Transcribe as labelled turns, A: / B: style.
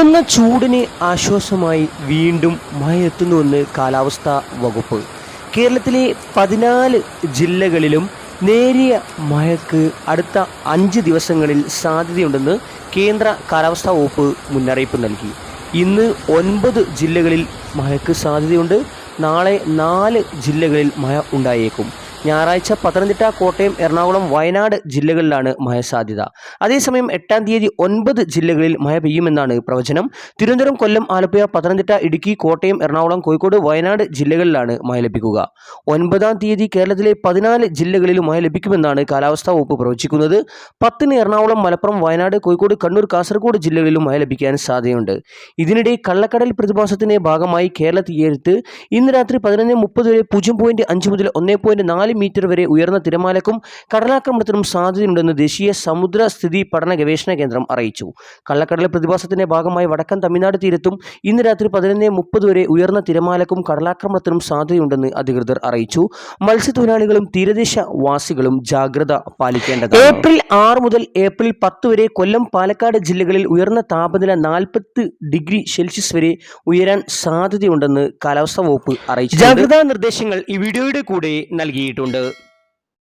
A: തിളങ്ങുന്ന ചൂടിന് ആശ്വാസമായി വീണ്ടും മഴ എത്തുന്നുവെന്ന് കാലാവസ്ഥാ വകുപ്പ് കേരളത്തിലെ പതിനാല് ജില്ലകളിലും നേരിയ മഴയ്ക്ക് അടുത്ത അഞ്ച് ദിവസങ്ങളിൽ സാധ്യതയുണ്ടെന്ന് കേന്ദ്ര കാലാവസ്ഥാ വകുപ്പ് മുന്നറിയിപ്പ് നൽകി ഇന്ന് ഒൻപത് ജില്ലകളിൽ മഴയ്ക്ക് സാധ്യതയുണ്ട് നാളെ നാല് ജില്ലകളിൽ മഴ ഉണ്ടായേക്കും ഞായറാഴ്ച പത്തനംതിട്ട കോട്ടയം എറണാകുളം വയനാട് ജില്ലകളിലാണ് മഴ സാധ്യത അതേസമയം എട്ടാം തീയതി ഒൻപത് ജില്ലകളിൽ മഴ പെയ്യുമെന്നാണ് പ്രവചനം തിരുവനന്തപുരം കൊല്ലം ആലപ്പുഴ പത്തനംതിട്ട ഇടുക്കി കോട്ടയം എറണാകുളം കോഴിക്കോട് വയനാട് ജില്ലകളിലാണ് മഴ ലഭിക്കുക ഒൻപതാം തീയതി കേരളത്തിലെ പതിനാല് ജില്ലകളിലും മഴ ലഭിക്കുമെന്നാണ് കാലാവസ്ഥാ വകുപ്പ് പ്രവചിക്കുന്നത് പത്തിന് എറണാകുളം മലപ്പുറം വയനാട് കോഴിക്കോട് കണ്ണൂർ കാസർഗോഡ് ജില്ലകളിലും മഴ ലഭിക്കാൻ സാധ്യതയുണ്ട് ഇതിനിടെ കള്ളക്കടൽ പ്രതിഭാസത്തിന്റെ ഭാഗമായി കേരള തീരത്ത് ഇന്ന് രാത്രി പതിനൊന്ന് മുപ്പത് വരെ പൂജ്യം പോയിന്റ് അഞ്ച് മുതൽ ഒന്ന് പോയിന്റ് നാല് നാല് മീറ്റർ വരെ ഉയർന്ന തിരമാലക്കും കടലാക്രമണത്തിനും സാധ്യതയുണ്ടെന്ന് ദേശീയ സമുദ്ര സ്ഥിതി പഠന ഗവേഷണ കേന്ദ്രം അറിയിച്ചു കള്ളക്കടൽ പ്രതിഭാസത്തിന്റെ ഭാഗമായി വടക്കൻ തമിഴ്നാട് തീരത്തും ഇന്ന് രാത്രി പതിനൊന്ന് മുപ്പത് വരെ ഉയർന്ന തിരമാലക്കും കടലാക്രമണത്തിനും സാധ്യതയുണ്ടെന്ന് അധികൃതർ അറിയിച്ചു മത്സ്യത്തൊഴിലാളികളും തീരദേശ വാസികളും ജാഗ്രത പാലിക്കേണ്ടത് ഏപ്രിൽ ആറ് മുതൽ ഏപ്രിൽ പത്ത് വരെ കൊല്ലം പാലക്കാട് ജില്ലകളിൽ ഉയർന്ന താപനില നാൽപ്പത് ഡിഗ്രി സെൽഷ്യസ് വരെ ഉയരാൻ സാധ്യതയുണ്ടെന്ന് കാലാവസ്ഥാ വകുപ്പ് അറിയിച്ചു ജാഗ്രതാ നിർദ്ദേശങ്ങൾ ഈ വീഡിയോയുടെ കൂടെ നൽകിയിട്ടുണ്ട് നൽകിയിട്ടുണ്ട്